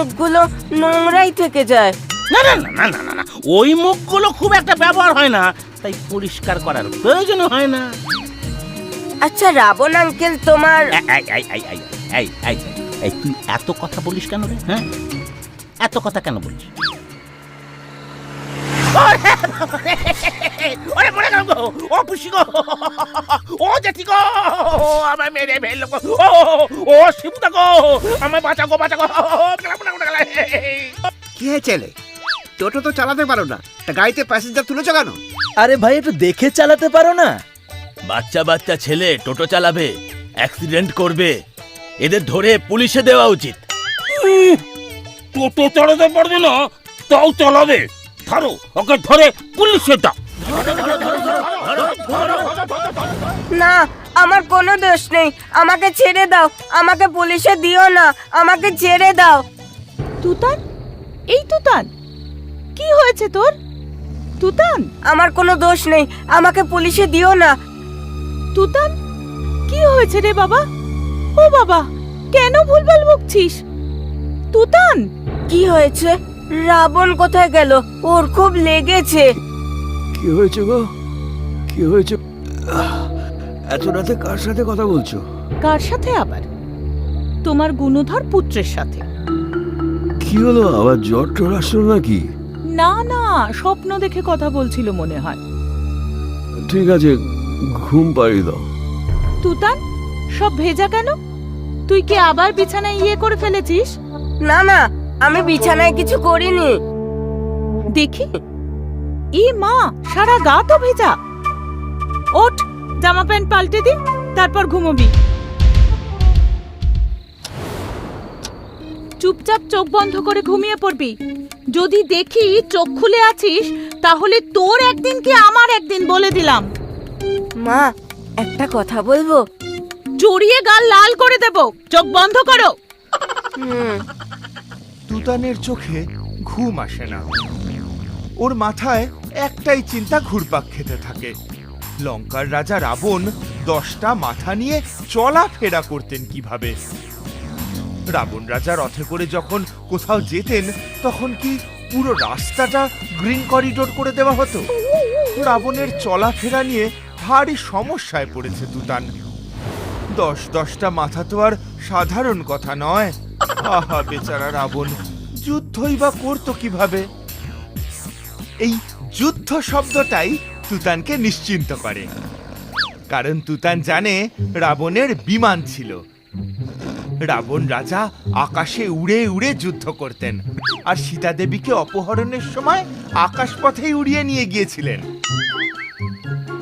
মুখগুলো নোংরাই থেকে যায়। না না না না না না ওই মুখগুলো খুব একটা ব্যবহার হয় না তাই পরিষ্কার করার প্রয়োজন হয় না। আচ্ছা রাবণ আঙ্কেল তোমার তুই এত কথা বলিস কেন রে হ্যাঁ? এত কথা কেন বলিস? আমায় গো ও গো মেরে গো ও গো বাঁচা গো বাঁচা গো কি হয়েছে টোটো তো চালাতে পারো না। তা গাড়িতে প্যাসেঞ্জার তুলেছো কেন? আরে ভাই একটু দেখে চালাতে পারো না। বাচ্চা বাচ্চা ছেলে টোটো চালাবে অ্যাক্সিডেন্ট করবে। এদের ধরে পুলিশে দেওয়া উচিত। টোটো চালাতে পারবে না তাও চালাবে। ধরো ওকে ধরে পুলিশে দাও। না আমার কোনো দোষ নেই। আমাকে ছেড়ে দাও। আমাকে পুলিশে দিও না। আমাকে ছেড়ে দাও। তুতান? এই তুতান কি হয়েছে তোর? তুতান? আমার কোনো দোষ নেই আমাকে পুলিশে দিও না। তুতান কি হয়েছে রে বাবা? ও বাবা কেন ভুলভাল বকছিস? তুতান! কি হয়েছে? রাবণ কোথায় গেল? ওর খুব লেগেছে। কি হয়েছে গো? কি হয়েছে? এত রাতে কার সাথে কথা বলছো? কার সাথে আবার? তোমার গুণধর পুত্রের সাথে। কি হলো? আবার জ্বর টর আসলো নাকি? না না স্বপ্ন দেখে কথা বলছিল মনে হয়। ঠিক আছে ঘুম পাড়িয়ে দাও। তুতান সব ভেজা কেন? তুই কি আবার বিছানায় ইয়ে করে ফেলেছিস? না না আমি বিছানায় কিছু করিনি। দেখি। ই মা সারা গা তো ভেজা। ওঠ জামা প্যান্ট পাল্টে দি তারপর ঘুমোবি। চুপচাপ চোখ বন্ধ করে ঘুমিয়ে পড়বি। যদি দেখি চোখ খুলে আছিস তাহলে তোর একদিন কি আমার একদিন বলে দিলাম। মা একটা কথা বলব? জড়িয়ে গাল লাল করে দেব। চোখ বন্ধ করো। তুতানের চোখে ঘুম আসে না। ওর মাথায় একটাই চিন্তা ঘুরপাক খেতে থাকে। লঙ্কার রাজা রাবণ দশটা মাথা নিয়ে চলাফেরা করতেন কীভাবে? রাবণ রাজা রথে করে যখন কোথাও যেতেন, তখন কি পুরো রাস্তাটা গ্রিন করিডোর করে দেওয়া হতো? রাবণের চলাফেরা নিয়ে ভারী সমস্যায় পড়েছে তুতান। দশ দশটা মাথা তো আর সাধারণ কথা নয়। আহা, বেচারা রাবণ, যুদ্ধই বা করতো কীভাবে? এই যুদ্ধ শব্দটাই তুতানকে নিশ্চিন্ত করে। কারণ তুতান জানে রাবণের বিমান ছিল। রাবণ রাজা আকাশে উড়ে উড়ে যুদ্ধ করতেন। আর সীতা দেবীকে অপহরণের সময় আকাশ আকাশপথেই উড়িয়ে নিয়ে গিয়েছিলেন।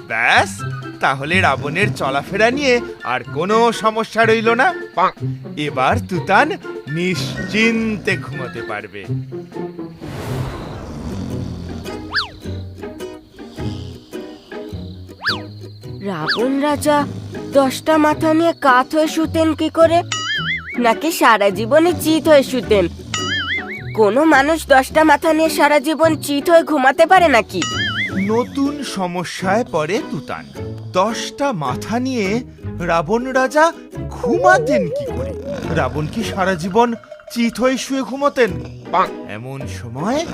ব্যাস, তাহলে রাবণের চলাফেরা নিয়ে আর কোনো সমস্যা রইল না। এবার তুতান নিশ্চিন্তে ঘুমোতে পারবে। রাবণ রাজা, দশটা মাথা নিয়ে কাত হয়ে শুতেন কি করে? নাকি সারা জীবনে চিত হয়ে শুতেন। কোনো মানুষ দশটা মাথা নিয়ে সারা জীবন চিত হয়ে ঘুমাতে পারে নাকি? নতুন সমস্যায় পড়ে তুতান। দশটা মাথা নিয়ে রাবণ রাজা ঘুমাতেন কি করে? রাবণ কি সারা জীবন চিত হয়ে শুয়ে ঘুমোতেন? এমন সময়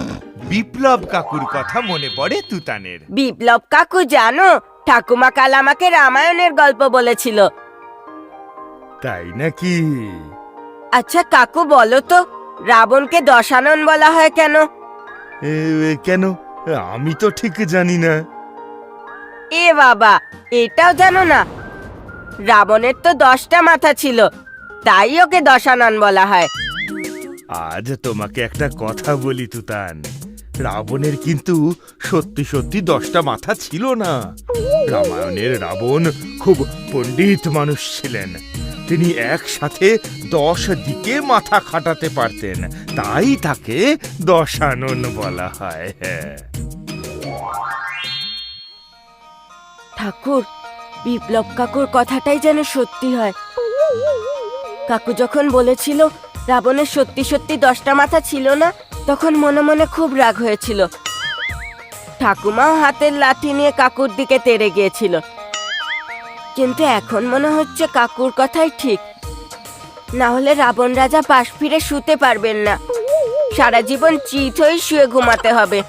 বিপ্লব কাকুর কথা মনে পড়ে তুতানের। বিপ্লব কাকু জানো ঠাকুমা কাল আমাকে রামায়ণের গল্প বলেছিল। তাই নাকি? আচ্ছা কাকু বলো তো রাবণকে দশানন বলা হয় কেন? কেন? আমি তো ঠিক জানি না। এ বাবা এটাও জানো না। রাবণের তো দশটা মাথা ছিল তাই ওকে দশানন বলা হয়। আজ তোমাকে একটা কথা বলি তুতান। রাবণের কিন্তু সত্যি সত্যি দশটা মাথা ছিল না। রামায়ণের রাবণ খুব পণ্ডিত মানুষ ছিলেন। তিনি একসাথে দশ দিকে মাথা খাটাতে পারতেন। তাই তাকে দশানন বলা হয়। ঠাকুর, বিপ্লব কাকুর কথাটাই যেন সত্যি হয়। কাকু যখন বলেছিল, রাবণের সত্যি সত্যি দশটা মাথা ছিল না, তখন মনে মনে খুব রাগ হয়েছিল। ঠাকুমাও হাতের লাঠি নিয়ে কাকুর দিকে তেড়ে গিয়েছিল। কিন্তু এখন মনে হচ্ছে কাকুর কথাই ঠিক। না হলে রাবণ রাজা পাশ ফিরে শুতে পারবেন না। সারা জীবন চিত হয়ে শুয়ে ঘুমাতে হবে।